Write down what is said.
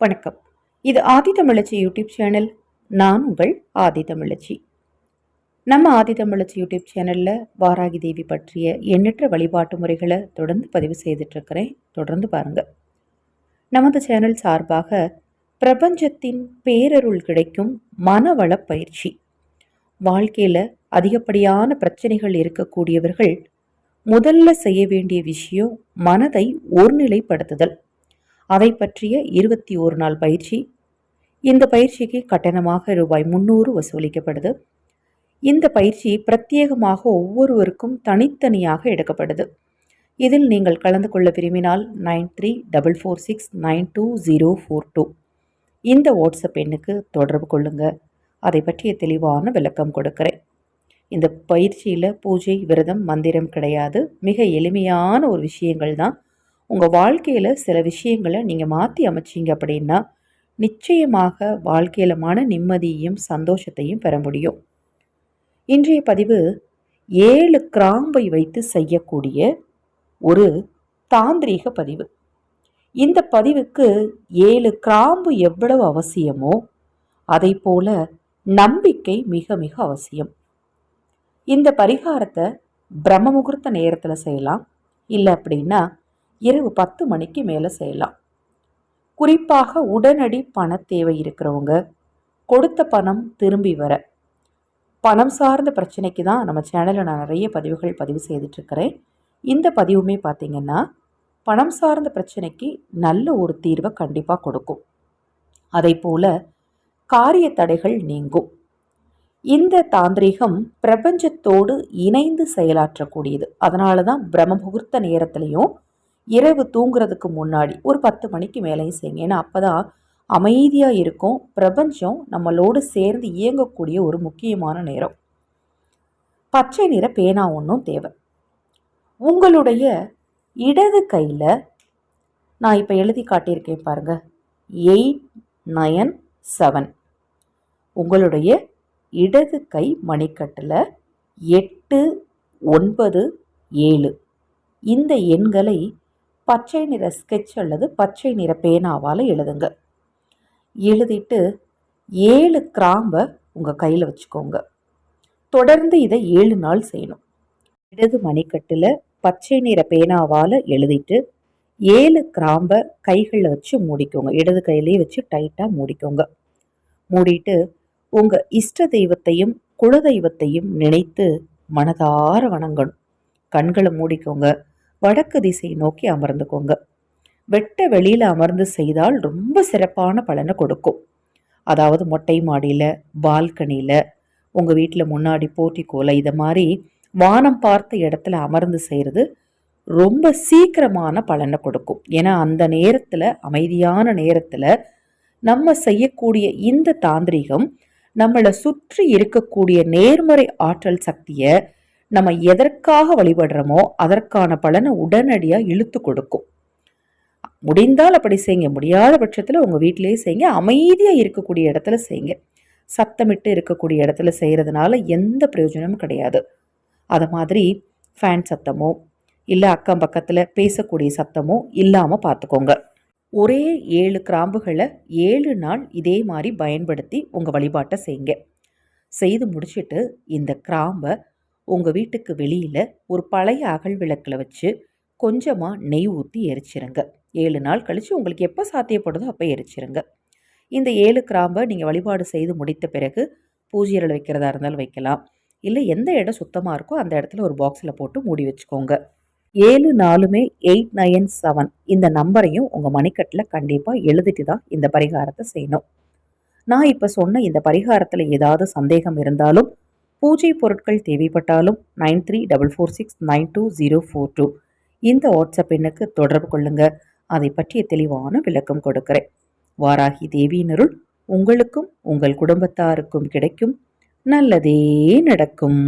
வணக்கம். இது ஆதி தமிழச்சி YouTube channel. நான் உங்கள் ஆதி தமிழச்சி. நம்ம ஆதி தமிழச்சி யூடியூப் சேனலில் வாராகி தேவி பற்றிய எண்ணற்ற வழிபாட்டு முறைகளை தொடர்ந்து பதிவு செய்துட்ருக்கிறேன் தொடர்ந்து பாருங்கள் நமது சேனல் சார்பாக பிரபஞ்சத்தின் பேரருள் கிடைக்கும் மனவள பயிற்சி. வாழ்க்கையில் அதிகப்படியான பிரச்சனைகள் இருக்கக்கூடியவர்கள் முதல்ல செய்ய வேண்டிய விஷயம் மனதை ஒருநிலைப்படுத்துதல். அதை பற்றிய இருபத்தி ஒரு நாள் பயிற்சி. இந்த பயிற்சிக்கு கட்டணமாக ரூபாய் முந்நூறு வசூலிக்கப்படுது. இந்த பயிற்சி பிரத்யேகமாக ஒவ்வொருவருக்கும் தனித்தனியாக எடுக்கப்படுது. இதில் நீங்கள் கலந்து கொள்ள விரும்பினால் nine three double four six nine two zero four two. இந்த வாட்ஸ்அப் எண்ணுக்கு தொடர்பு கொள்ளுங்கள் அதை பற்றிய தெளிவான விளக்கம் கொடுக்குறேன். இந்த பயிற்சியில் பூஜை விரதம் மந்திரம் கிடையாது. மிக எளிமையான ஒரு விஷயங்கள் தான் உங்கள் வாழ்க்கையில் சில விஷயங்களை நீங்கள் மாற்றி அமைச்சிங்க அப்படின்னா நிச்சயமாக வாழ்க்கையில் மன நிம்மதியையும் சந்தோஷத்தையும் பெற முடியும். இன்றைய பதிவு ஏழு கிராம்பை வைத்து செய்யக்கூடிய ஒரு தாந்திரீக பதிவு. இந்த பதிவுக்கு ஏழு கிராம்பு எவ்வளவு அவசியமோ அதை போல நம்பிக்கை மிக மிக அவசியம். இந்த பரிகாரத்தை பிரம்ம முகூர்த்த நேரத்தில் செய்யலாம். இல்லை அப்படின்னா இரவு பத்து மணிக்கு மேலே செய்யலாம். குறிப்பாக உடனடி பண தேவை இருக்கிறவங்க கொடுத்த பணம் திரும்பி வர. பணம் சார்ந்த பிரச்சனைக்கு தான் நம்ம சேனலில் நான் நிறைய பதிவுகள் பதிவு செய்துட்ருக்கிறேன் இந்த பதிவுமே பார்த்திங்கன்னா பணம் சார்ந்த பிரச்சனைக்கு நல்ல ஒரு தீர்வை கண்டிப்பாக கொடுக்கும். அதை போல் காரிய தடைகள் நீங்கும். இந்த தாந்திரிகம் பிரபஞ்சத்தோடு இணைந்து செயலாற்றக்கூடியது. அதனால தான் பிரம்ம முகூர்த்த நேரத்துலையும் இரவு தூங்குறதுக்கு முன்னாடி ஒரு பத்து மணிக்கு மேலேயும் செய்யுங்க. ஏன்னா அப்போ தான் அமைதியாக இருக்கும். பிரபஞ்சம் நம்மளோடு சேர்ந்து இயங்கக்கூடிய ஒரு முக்கியமான நேரம். பச்சை நிற பேனா ஒன்றும் தேவை. உங்களுடைய இடது கையில் நான் இப்போ எழுதி காட்டியிருக்கேன் பாருங்கள் எயிட் நயன் செவன். உங்களுடைய இடது கை மணிக்கட்டில் எட்டு ஒன்பது ஏழு. இந்த எண்களை பச்சை நிற ஸ்கெட்ச் அல்லது பச்சை நிற பேனாவால் எழுதுங்க. எழுதிட்டு ஏழு கிராம்பை உங்கள் கையில் வச்சுக்கோங்க. தொடர்ந்து இதை ஏழு நாள் செய்யணும். இடது மணிக்கட்டில் பச்சை நிற பேனாவால் எழுதிட்டு ஏழு கிராம்பை கைகளில் வச்சு மூடிக்கோங்க. இடது கையிலேயே வச்சு டைட்டாக மூடிக்கோங்க. மூடிட்டு உங்கள் இஷ்ட தெய்வத்தையும் குலதெய்வத்தையும் நினைத்து மனதார வணங்கணும். கண்களை மூடிக்கோங்க. வடக்கு திசை நோக்கி அமர்ந்துக்கோங்க. வெட்ட வெளியில் அமர்ந்து செய்தால் ரொம்ப சிறப்பான பலனை கொடுக்கும். அதாவது மொட்டை மாடியில் பால்கனியில் உங்கள் வீட்டில் முன்னாடி போட்டிக்கோல இதை மாதிரி வானம் பார்த்த இடத்துல அமர்ந்து செய்கிறது ரொம்ப சீக்கிரமான பலனை கொடுக்கும். ஏன்னா அந்த நேரத்தில் அமைதியான நேரத்தில் நம்ம செய்யக்கூடிய இந்த தாந்திரிகம் நம்மளை சுற்றி இருக்கக்கூடிய நேர்மறை ஆற்றல் சக்தியை நம்ம எதற்காக வழிபடுறோமோ அதற்கான பலனை உடனடியாக இழுத்து கொடுக்கும். முடிந்தால் அப்படி செய்யுங்க. முடியாத பட்சத்தில் உங்கள் வீட்டிலேயே செய்யுங்க. அமைதியாக இருக்கக்கூடிய இடத்துல செய்யுங்க. சத்தமிட்டு இருக்கக்கூடிய இடத்துல செய்கிறதுனால எந்த பிரயோஜனமும் கிடையாது. அதை மாதிரி ஃபேன் சத்தமோ இல்லை அக்கம் பக்கத்தில் பேசக்கூடிய சத்தமோ இல்லாமல் பார்த்துக்கோங்க ஒரே ஏழு கிராம்புகளை ஏழு நாள் இதே மாதிரி பயன்படுத்தி உங்கள் வழிபாட்டை செய்யுங்க. செய்து முடிச்சுட்டு இந்த கிராம்பை உங்கள் வீட்டுக்கு வெளியில் ஒரு பழைய அகல் விளக்கில் வச்சு கொஞ்சமாக நெய் ஊற்றி எரிச்சிருங்க. ஏழு நாள் கழித்து உங்களுக்கு எப்போ சாத்தியப்படுதோ அப்போ எரிச்சிருங்க. இந்த ஏழு கிராம்பை நீங்கள் வழிபாடு செய்து முடித்த பிறகு பூஜையில் வைக்கிறதா இருந்தாலும் வைக்கலாம். இல்லை எந்த இடம் சுத்தமாக இருக்கோ அந்த இடத்துல ஒரு பாக்ஸில் போட்டு மூடி வச்சுக்கோங்க. ஏழு நாலுமே எயிட் நயன் செவன் இந்த நம்பரையும் உங்கள் மணிக்கட்டில் கண்டிப்பாக எழுதிட்டு தான் இந்த பரிகாரத்தை செய்யணும். நான் இப்போ சொன்ன இந்த பரிகாரத்தில் ஏதாவது சந்தேகம் இருந்தாலும் பூஜை பொருட்கள் தேவைப்பட்டாலும் nine three double four six nine two zero four two. இந்த வாட்ஸ்அப் எண்ணுக்கு தொடர்பு கொள்ளுங்கள் அதை பற்றிய தெளிவான விளக்கம் கொடுக்கிறேன். வாராகி தேவியினருள் உங்களுக்கும் உங்கள் குடும்பத்தாருக்கும் கிடைக்கும். நல்லதே நடக்கும்.